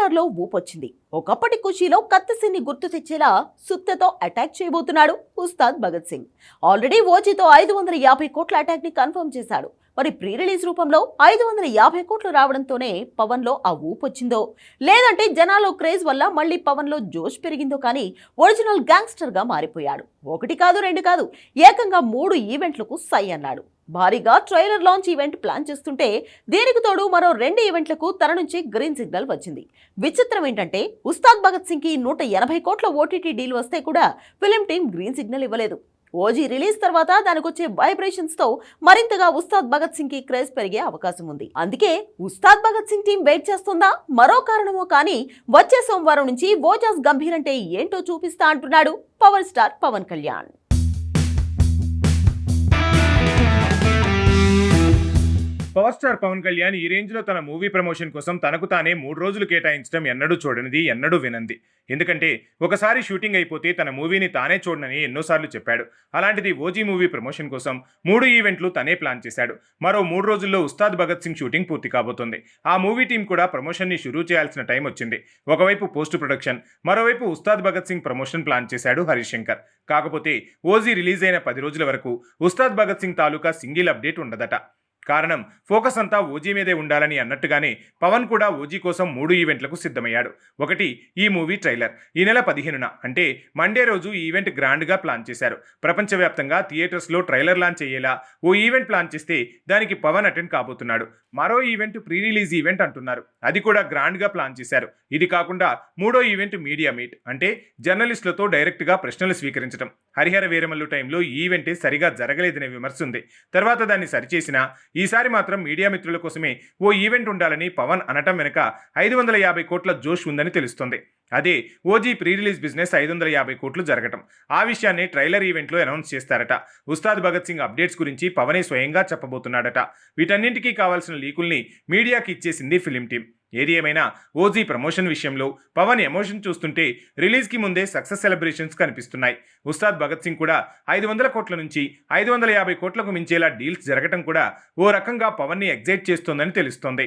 Star ఊపొచ్చింది. ఒకప్పటి ఖుషీలో కత్తిసిని గుర్తు తెచ్చేలా సుత్తతో అటాక్ చేయబోతున్నాడు ఉస్తాద్ భగత్ సింగ్. ఆల్రెడీ ఓజీతో ఐదు వందల యాభై కోట్ల అటాక్ని కన్ఫర్మ్ చేశాడు. మరి ప్రీ రిలీజ్ రూపంలో ఐదు వందల యాభై కోట్లు రావడంతోనే పవన్లో ఆ ఊపొచ్చిందో? లేదంటే జనాల్లో క్రేజ్ వల్ల మళ్ళీ పవన్లో జోష్ పెరిగిందో కానీ ఒరిజినల్ గ్యాంగ్స్టర్గా మారిపోయాడు. ఒకటి కాదు రెండు కాదు ఏకంగా మూడు ఈవెంట్లకు సై అన్నాడు. భారీగా ట్రైలర్ లాంచ్ ఈవెంట్ ప్లాన్ చేస్తుంటే దీనికి తోడు మరో రెండు ఈవెంట్లకు తన నుంచి గ్రీన్ సిగ్నల్ వచ్చింది. విచిత్రం ఏంటంటే ఉస్తాద్ భగత్ సింగ్కి నూట ఎనభై కోట్ల ఓటీటీ డీల్ వస్తే కూడా ఫిలిం టీం గ్రీన్ సిగ్నల్ ఇవ్వలేదు. ఓజీ రిలీజ్ తర్వాత దానికి వచ్చే వైబ్రేషన్స్తో మరింతగా ఉస్తాద్ భగత్ సింగ్కి క్రేజ్ పెరిగే అవకాశం ఉంది. అందుకే ఉస్తాద్ భగత్ సింగ్ టీం వెయిట్ చేస్తుందా? మరో కారణమో కానీ వచ్చే సోమవారం నుంచి ఓజాస్ గంభీర్ అంటే ఏంటో చూపిస్తా అంటున్నాడు power star Pawan Kalyan. Power star Pawan Kalyan ఈ రేంజ్లో తన మూవీ ప్రమోషన్ కోసం తనకు తానే మూడు రోజులు కేటాయించడం ఎన్నడూ చూడనిది ఎన్నడూ వినంది. ఎందుకంటే ఒకసారి షూటింగ్ అయిపోతే తన మూవీని తానే చూడనని ఎన్నోసార్లు చెప్పాడు. అలాంటిది ఓజీ మూవీ ప్రమోషన్ కోసం మూడు ఈవెంట్లు తనే ప్లాన్ చేశాడు. మరో మూడు రోజుల్లో ఉస్తాద్ భగత్ సింగ్ షూటింగ్ పూర్తి కాబోతోంది. ఆ మూవీ టీం కూడా ప్రమోషన్ని షురూ చేయాల్సిన టైం వచ్చింది. ఒకవైపు పోస్ట్ ప్రొడక్షన్ మరోవైపు ఉస్తాద్ భగత్ సింగ్ ప్రమోషన్ ప్లాన్ చేశాడు హరిశంకర్ కాకపోతే ఓజీ రిలీజ్ అయిన పది రోజుల వరకు ఉస్తాద్ భగత్ సింగ్ తాలూకా సింగిల్ అప్డేట్ ఉండదట. కారణం ఫోకస్ అంతా ఓజీ మీదే ఉండాలని అన్నట్టుగానే పవన్ కూడా ఓజీ కోసం మూడు ఈవెంట్లకు సిద్ధమయ్యాడు. ఒకటి ఈ మూవీ ట్రైలర్. ఈ నెల పదిహేనున అంటే మండే రోజు ఈ ఈవెంట్ గ్రాండ్గా ప్లాన్ చేశారు. ప్రపంచవ్యాప్తంగా థియేటర్స్లో ట్రైలర్ లాంచ్ అయ్యేలా ఓ ఈవెంట్ ప్లాన్ చేస్తే దానికి పవన్ అటెండ్ కాబోతున్నాడు. మరో ఈవెంట్ ప్రీ రిలీజ్ ఈవెంట్ అంటున్నారు. అది కూడా గ్రాండ్గా ప్లాన్ చేశారు. ఇది కాకుండా మూడో ఈవెంట్ మీడియా మీట్ అంటే జర్నలిస్టులతో డైరెక్ట్గా ప్రశ్నలు స్వీకరించడం హరిహర వీరమల్లు టైంలో ఈవెంటే సరిగా జరగలేదనే విమర్శ ఉంది. తర్వాత దాన్ని సరిచేసినా ఈసారి మాత్రం మీడియా మిత్రుల కోసమే ఓ ఈవెంట్ ఉండాలని పవన్ అనటం వెనుక ఐదు వందల యాభై కోట్ల జోష్ ఉందని తెలుస్తోంది. అదే ఓజీ ప్రీ రిలీజ్ బిజినెస్ ఐదు వందల యాభై కోట్లు జరగటం. ఆ విషయాన్ని ట్రైలర్ ఈవెంట్లో అనౌన్స్ చేస్తారట. ఉస్తాద్ భగత్ సింగ్ అప్డేట్స్ గురించి పవనే స్వయంగా చెప్పబోతున్నాడట. వీటన్నింటికీ కావాల్సిన లీకుల్ని మీడియాకి ఇచ్చేసింది ఫిలిం టీం. ఏది ఏమైనా ఓజీ ప్రమోషన్ విషయంలో పవన్ ఎమోషన్ చూస్తుంటే రిలీజ్కి ముందే సక్సెస్ సెలబ్రేషన్స్ కనిపిస్తున్నాయి. ఉస్తాద్ భగత్ సింగ్ కూడా ఐదు వందల కోట్ల నుంచి ఐదు వందల యాభై కోట్లకు మించేలా డీల్స్ జరగటం కూడా ఓ రకంగా పవన్ని ఎగ్జైట్ చేస్తోందని తెలుస్తోంది.